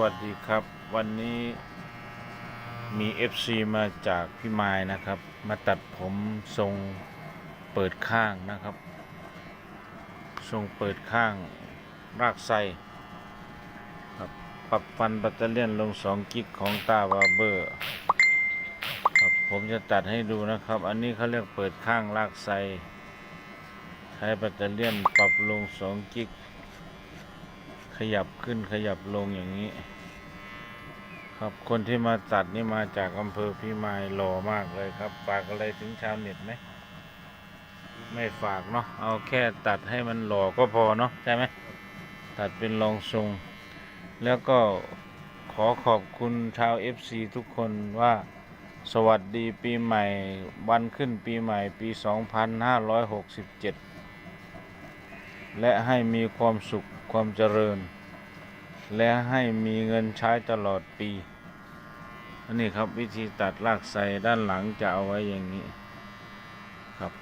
สวัสดีครับวันนี้มี FC มาจากพี่ไม้นะครับ มาตัดผมทรงเปิดข้างนะครับ ทรงเปิดข้างรากไซครับปรับฟันแบัตเตอเลียนลง 2 กิกของตาวาเบอร์ครับผมจะตัดให้ดูนะครับ อันนี้เขาเรียกเปิดข้างรากไซใช้แบตเตอเลียนปรับลง 2 กิก ขยับขึ้นขยับลงอย่างนี้ ครับคนที่มาตัดนี่มาจากอำเภอพิมายหล่อมากเลยครับ ฝากอะไรถึงชาวเน็ตไหมไม่ฝากเนาะเอาแค่ตัดให้มันหล่อก็พอเนาะใช่ไหมตัดเป็นรองทรง แล้วก็ขอขอบคุณชาว FC ทุกคนว่าสวัสดีปีใหม่ วันขึ้นปีใหม่ปี 2567 และให้มีความสุขความเจริญ และให้มีเงินใช้ตลอดปีอันนี้ครับวิธีตัดรากไทรด้านหลังจะเอาไว้อย่างนี้ครับ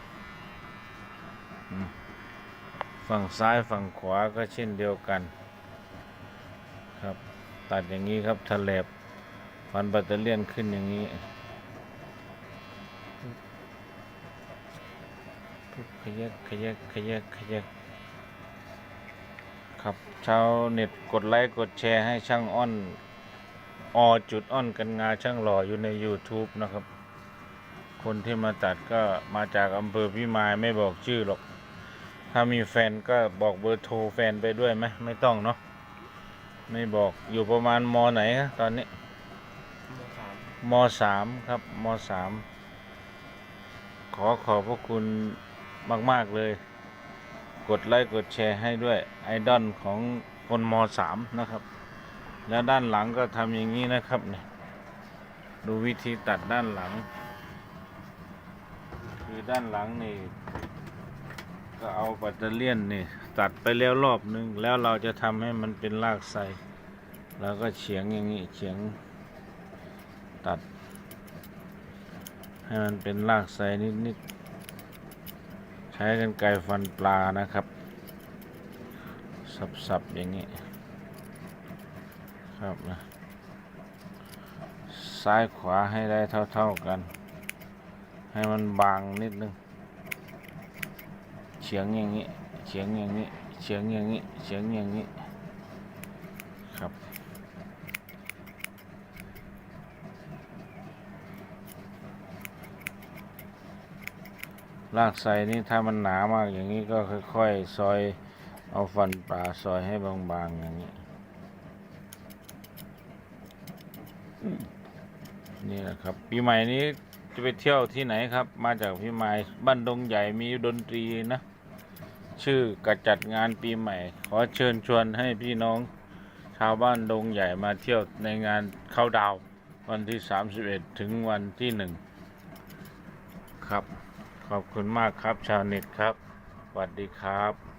ฝั่งซ้ายฝั่งขวาก็เช่นเดียวกันครับ ตัดอย่างนี้ครับทะเลบฟันบัตเตอเลียนขึ้นอย่างนี้ขยักขยักขยักขยัก ครับ ชาวเน็ตกดไลค์กดแชร์ให้ช่างอ้อนอจุดอ้อนกันงาช่างหล่ออยู่ใน YouTube นะครับ คนที่มาตัดก็มาจากอำเภอพิมายไม่บอกชื่อหรอก ถ้ามีแฟนก็บอกเบอร์โทรแฟนไปด้วยไหมไม่ต้องเนาะไม่บอกอยู่ประมาณมไหนครับตอนนี้มสามครับมสามขอขอบพระคุณมาก ๆ เลย กดไลค์กดแชร์ให้ด้วยไอดอลของคนมสามนะครับ แล้วด้านหลังก็ทำอย่างนี้นะครับเนี่ยดูวิธีตัดด้านหลัง คือด้านหลังนี่ ก็เอาแบตเตอเลียนนี่ ตัดไปแล้วรอบนึง แล้วเราจะทำให้มันเป็นรากไทรแล้วก็เฉียงอย่างนี้เฉียงตัด ให้มันเป็นรากไทรนิดๆ ใช้กันไกรฟันปลานะครับ สับๆอย่างนี้ ครับนะซ้ายขวาให้ได้เท่าๆกัน ให้มันบางนิดนึงเฉียงอย่างนี้เฉียงอย่างนี้เฉียงอย่างนี้เฉียงอย่างนี้ครับ รากไทรนี่ถ้ามันหนามากอย่างนี้ก็ค่อยๆ ซอยเอาฟันปลาซอยให้บางๆอย่างนี้ นี่แหละครับ ปีใหม่นี้จะไปเที่ยวที่ไหนครับ มาจากพี่ใหม่บ้านดงใหญ่มีดนตรีนะ ชื่อกระจัดงานปีใหม่ ขอเชิญชวนให้พี่น้องชาวบ้านดงใหญ่มาเที่ยวในงานเข้าดาว วันที่ 31 ถึงวันที่ 1 ครับ ขอบคุณมากครับชาวเน็ตครับสวัสดีครับ